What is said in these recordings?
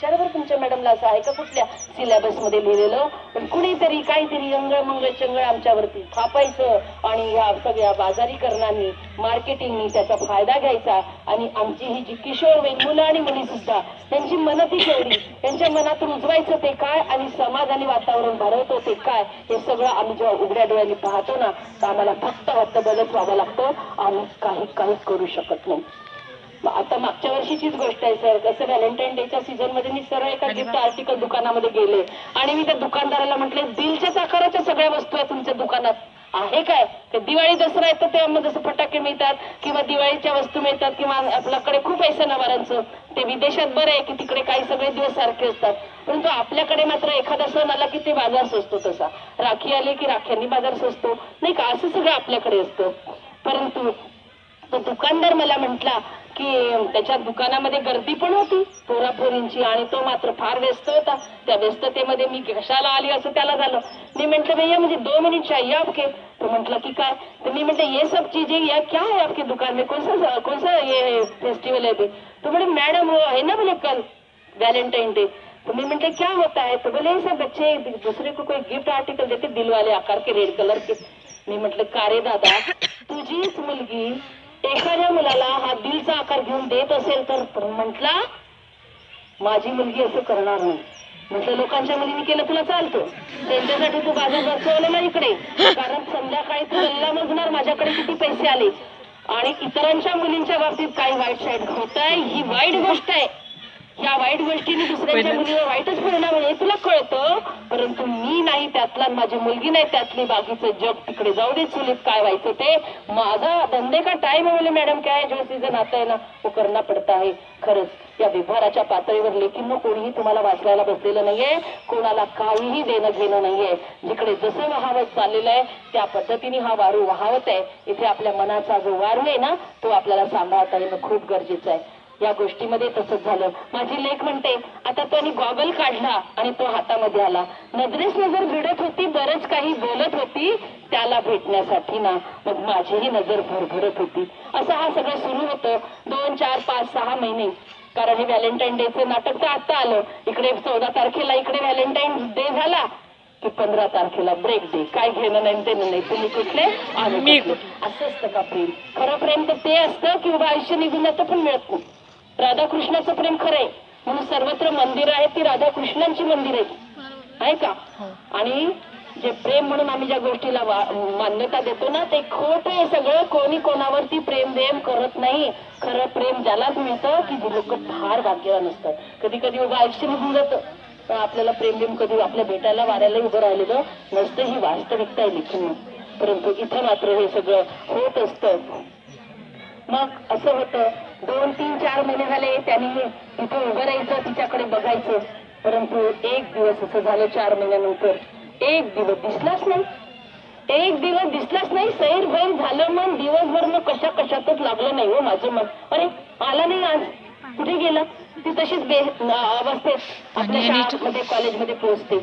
विचारा बरं तुमच्या मॅडमला असं आहे का कुठल्या सिलेबसमध्ये लिहिलेलं? पण कुणीतरी काहीतरी अंगळ मंगळ चंगळ आमच्यावरती थापायचं आणि ह्या सगळ्या बाजारीकरणांनी मार्केटिंगनी त्याचा फायदा घ्यायचा आणि आमची ही जी किशोर वेग मुलं आणि मुली सुद्धा त्यांची मन ती केवढी? त्यांच्या मनात रुजवायचं ते काय आणि समाज आणि वातावरण भरवतो ते काय? हे सगळं आम्ही जेव्हा उघड्या डोळ्यांनी पाहतो ना तर आम्हाला फक्त बदलत व्हावं लागतं. आम्ही काही काहीच करू शकत नाही. आता मागच्या वर्षीचीच गोष्ट आहे सर. कसं व्हॅलेंटाईन डेच्या सीझनमध्ये मी सरळ एका गिफ्ट आर्टिकल दुकानामध्ये गेले. आणि मी त्या दुकानदाराला म्हटले दिलच्याच आकाराच्या सगळ्या वस्तू आहेत तुमच्या दुकानात. आहे काय? ते दिवाळी दसरा येतं तेव्हा जसं फटाके मिळतात किंवा दिवाळीच्या वस्तू मिळतात किंवा आपल्याकडे खूप आहे सणावारांचं. ते विदेशात बरं आहे की तिकडे काही सगळे दिवस सारखे असतात. परंतु आपल्याकडे मात्र एखादा सण आला की ते बाजार सजतो तसा. राखी आली की राख्यांनी बाजार सजतो. नाही का? असं सगळं आपल्याकडे असतं. परंतु तो दुकानदार मला म्हटला की त्याच्या दुकानामध्ये गर्दी पण होती. पोरापोरींची आणि तो मात्र फार व्यस्त होता. त्या व्यस्ततेमध्ये मी कशाला आली असं त्याला झालं. मी म्हंटल भैया म्हणजे दो मिनिट चाहिए आपके तो म्हटलं की काय? तर मी म्हटलं ये सब चीजें या क्या है आपके दुकान में? कौन सा कौन सा ये फेस्टिवल है अभी? तो बोले मैडम वो है ना बोले कल वैलेंटाइन डे तो मैं म्हटले क्या होता है? तो बोले सब बच्चे दूसरे को कोई गिफ्ट आर्टिकल देते दिल वाले आकार के रेड कलर के. मी म्हटलं का रे दादा? तुझीच मुलगी एखाद्या मुलाला हा दिलचा आकार घेऊन देत असेल तर म्हटला माझी मुलगी असं करणार नाही. म्हटलं लोकांच्या मुलीने केलं तुला चालतं. त्यांच्यासाठी तू बाजू बसवलं ना इकडे. कारण संध्याकाळी तू गल्ला मोजणार माझ्याकडे किती पैसे आले. आणि इतरांच्या मुलींच्या बाबतीत काही वाईट साईड होत आहे ही वाईट गोष्ट आहे. या वाईट गोष्टीने दुसऱ्यांच्या मुलीवर वाईटच परिणाम आहे तुला कळतं परंतु मी नाही त्यातला माझी मुलगी नाही त्यातली बाकीचं जग तिकडे जाऊ दे चुलीत काय व्हायचं ते. माझा धंदे का टाइम बोले मॅडम काय जो सीझन आता आहे ना वो करना पडता है खरंच या व्यवहाराच्या पातळीवर लेखींना कोणीही तुम्हाला वाचवायला बसलेलं नाहीये कोणाला काहीही देणं घेणं नाहीये. जिकडे जसं वाहवत चाललेलं आहे त्या पद्धतीने हा वारू वाहवत आहे. इथे आपल्या मनाचा जो वारू आहे ना तो आपल्याला सांभाळता येणं खूप गरजेचं आहे. या गोष्टीमध्ये तसंच झालं. माझी लेख म्हणते आता त्याने गॉगल काढला आणि तो हातामध्ये आला. नजरेस नजर भिडत होती बरंच काही बोलत होती त्याला भेटण्यासाठी ना. मग माझीही नजर भरभरत होती. असं हा सगळं सुरू होतं दोन चार पाच सहा महिने. कारण हे व्हॅलेंटाईन डेचं नाटक तर आता आलं. इकडे चौदा तारखेला इकडे व्हॅलेंटाईन डे झाला की पंधरा तारखेला ब्रेक डे. काय घेणं नाही ते नाही. तुम्ही कुठले? आम्ही. असं असतं का प्रेम? खरं प्रेम तर ते असतं की बाबा आयुष्य निघून जातं पण मिळत नाही. राधाकृष्णाचं प्रेम खरं आहे म्हणून सर्वत्र मंदिर आहेत ती राधाकृष्णांची मंदिर आहेत. आहे का? आणि जे प्रेम म्हणून आम्ही ज्या गोष्टीला मान्यता देतो ना ते खोट आहे सगळं. कोणी कोणावरती प्रेम देम करत नाही. खरं प्रेम ज्यालाच मिळतं की जी लोक फार भाग्यवान असतात. कधी कधी उभं आयुष्य निघून जातं. पण आपल्याला प्रेम देम कधी आपल्या भेटायला वाऱ्याला उभं राहिलेलं नसतं ही वास्तविकता आहे लिखून. परंतु इथं मात्र हे सगळं होत असतं. मग असं होतं दोन तीन चार महिने झाले त्यांनी तिथे उभं राहायचं तिच्याकडे बघायचं. परंतु एक दिवस असं झालं चार महिन्यानंतर. एक दिवस दिसलाच नाही. एक दिवस दिसलाच नाही. सैर बैर झालं मन दिवसभर मग कशा कशातच लागलं नाही हो माझं मन. अरे आला नाही आज. कुठे गेला? ती तशीच बे अवस्थेत आपल्या शाळेमध्ये कॉलेजमध्ये पोहोचते.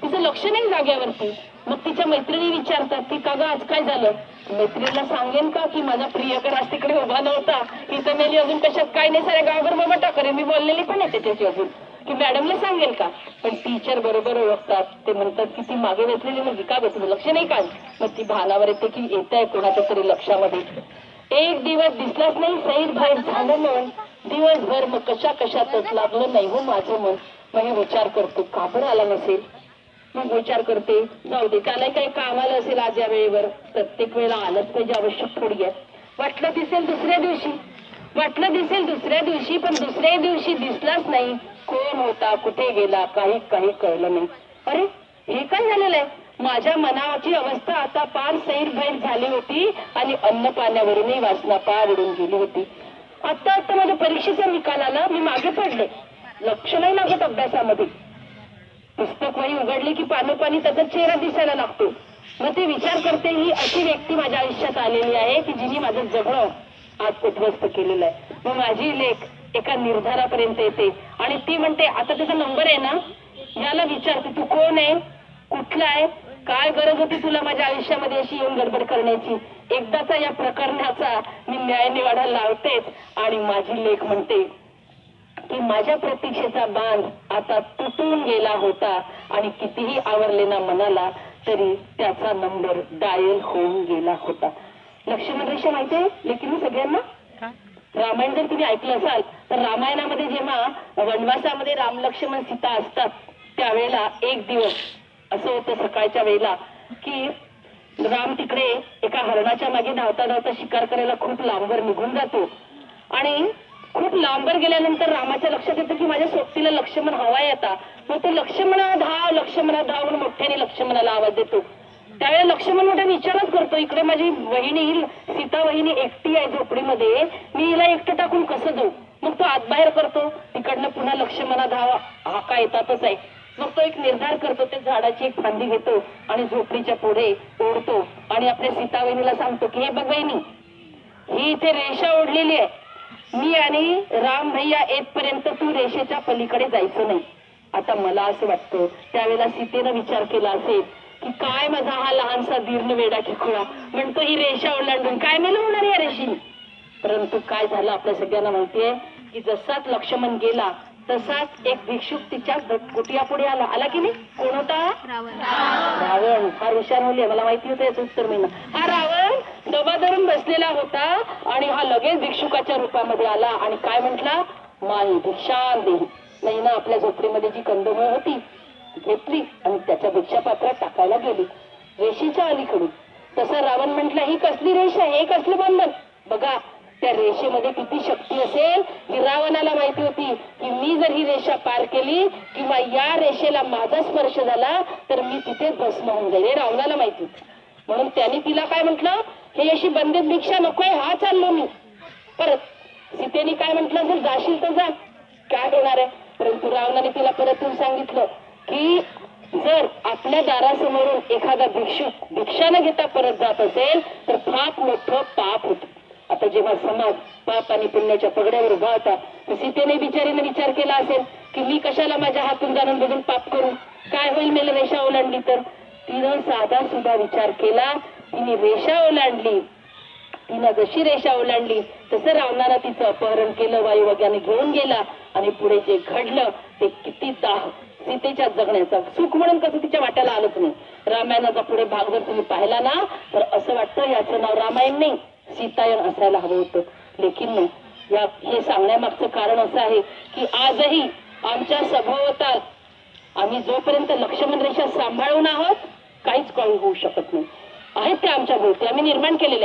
तिचं लक्ष नाही जाग्यावरती. मग तिच्या मैत्रिणी विचारतात की का ग आज काय झालं? मैत्रिणीला सांगेन का की माझा प्रियकर आज तिकडे उभा नव्हता. इथं मेली अजून कशात काय नाही साऱ्या गावभर बाबा टाकरे मी बोललेली पण आहे त्याच्याशी अजून. की मॅडमला सांगेल का? पण टीचर बरोबर ओळखतात. ते म्हणतात की ती मागे बसलेली मुलगी का बसली लक्ष नाही का? मग ती भानावर येते की येत आहे कोणाच्या तरी लक्षामध्ये. एक दिवस दिसलाच नाही सैर बाहेर झालं म्हणून दिवसभर मग कशा कशातच लागलं नाही हो माझं मन. मग हे विचार करतो का बरं आला नसेल? मग विचार करते. जाऊ दे त्याला काही कामाला असेल आज या वेळेवर. प्रत्येक वेळेला आलंच पाहिजे आवश्यक थोडी आहे. वाटलं दिसेल दुसऱ्या दिवशी. वाटलं दिसेल दुसऱ्या दिवशी पण दुसऱ्या दिवशी दिसलाच नाही. कोण होता कुठे गेला काही काही कळलं नाही. अरे हे काय झालेलं आहे? माझ्या मनाची अवस्था आता पार सैरभैर झाली होती आणि अन्न पाण्यावरूनही वासना पार उडून गेली होती. आता आता माझ्या परीक्षेचा निकाल आला मी मागे पडले. लक्ष नाही लागत अभ्यासामध्ये. पुस्तकवाई उघडली की पानोपानी त्याचा चेहरा दिसायला लागतो. मग ते विचार करते ही अशी व्यक्ती माझ्या आयुष्यात आलेली आहे की जिने माझं जगणं आज उद्ध्वस्त केलेलं आहे. मग माझी लेख एका निर्धारापर्यंत येते. आणि ती म्हणते आता त्याचा नंबर आहे ना? याला विचारते तू कोण आहे? कुठला आहे? काय गरज होती तुला माझ्या आयुष्यामध्ये अशी येऊन गडबड करण्याची? एकदाचा या प्रकरणाचा मी न्याय निवाडा लावतेच. आणि माझी लेख म्हणते की माझ्या प्रतीक्षेचा बांध आता तुटून गेला होता आणि कितीही आवरले ना मनाला तरी त्याचा नंबर डायल होऊन गेला होता. लक्ष्मण रेषा माहितीये लेकिन सगळ्यांना? रामायण जर तुम्ही ऐकलं असाल तर रामायणामध्ये जेव्हा वनवासामध्ये राम लक्ष्मण सीता असतात त्यावेळेला एक दिवस असं होतं सकाळच्या वेळेला की राम तिकडे एका हरणाच्या मागे धावता धावता शिकार करायला खूप लांबवर निघून जातो. आणि खूप लांबवर गेल्यानंतर रामाच्या लक्षात येतं की माझ्या सोबतीला लक्ष्मण हवाय आता मग तो लक्ष्मणा धाव लक्ष्मणा धाव म्हणून मोठ्याने लक्ष्मणाला आवाज देतो. त्यावेळेला लक्ष्मण मोठ्या विचारच करतो इकडे माझी वहिनी सीता वहिनी एकटी आहे झोपडीमध्ये. मी हिला एकटं टाकून कसं जाऊ? मग तो आत बाहेर करतो तिकडनं पुन्हा लक्ष्मणा धाव हाका येतातच आहे. मग तो एक निर्धार करतो ते झाडाची एक फांदी घेतो आणि झोपडीच्या पुढे ओढतो आणि आपल्या सीता वहिनीला सांगतो की हे बघ वहिनी ही इथे रेषा ओढलेली आहे. मी आणि राम भैया येतपर्यंत तू रेषेच्या पलीकडे जायचं नाही. आता मला असं वाटतं त्यावेळेला सीतेनं विचार केला असेल की काय माझा हा लहानसा दीर्ण वेडा खिखोळा? म्हणतो ही रेषा ओलांडून काय मला होणार या रेषेने? परंतु काय झालं आपल्या सगळ्यांना माहितीये की जसाच लक्ष्मण गेला तसाच एक भिक्षुक तिच्या कुटिया पुढे आला. आला की नाही? कोण होता? रावण. फार हुशार मुली मला माहिती होतं याचं उत्तर महिना हा रावण डबा धरून बसलेला होता आणि हा लगेच भिक्षुकाच्या रूपामध्ये आला आणि काय म्हंटला? माई भिक्षान देही नाही ना आपल्या झोपडीमध्ये जी कंदमुळं होती घेतली आणि त्याच्या भिक्षा पात्रात टाकायला गेली. रेषेच्या अलीकडून. तसा रावण म्हंटला ही कसली रेषा हे कसलं बंधन? बघा त्या रेषेमध्ये किती शक्ती असेल ही रावणाला माहिती होती की मी जर ही रेषा पार केली किंवा या रेषेला माझा स्पर्श झाला तर मी तिथे भस्म होऊन जाईल. हे रावणाला माहिती होती. म्हणून त्यांनी तिला काय म्हटलं? हे अशी बंदित भिक्षा नकोय हा चाललो मी परत सीतेने काय म्हटलं? असेल जाशील तर जा. काय होणार आहे? परंतु रावणाने तिला परत येऊन सांगितलं की जर आपल्या दारासमोरून एखादा भिक्षुक भिक्षा न घेता परत जात असेल तर फार मोठं पाप आता जेव्हा समाज पाप आणि पुण्याच्या पगड्यावर उभा होता तर सीतेने बिचारीने विचार केला असेल की मी कशाला माझ्या हातून जाणून बघून पाप करू? काय होईल मी रेषा ओलांडली तर? तिनं साधा सुद्धा विचार केला तिने रेषा ओलांडली. तिनं जशी रेषा ओलांडली तसं रावणाला तिचं अपहरण केलं वायुवग्याने घेऊन गेला आणि पुढे जे घडलं ते किती दाह. सीतेच्या जगण्याचा सुख म्हणून कसं तिच्या वाट्याला आलंच नाही. रामायणाचा पुढे भाग जर तुम्ही पाहिला ना तर असं वाटतं याचं नाव रामायण नाही. सीतायन असायला हवं होतं. लेकिन या हे सांगण्यामागचं कारण असं आहे की आजही आमच्या सभोवतात आम्ही जोपर्यंत लक्ष्मण रेषा सांभाळून आहोत काहीच कळू होऊ शकत नाही. आहेत त्या आमच्या भोवती आम्ही निर्माण केलेले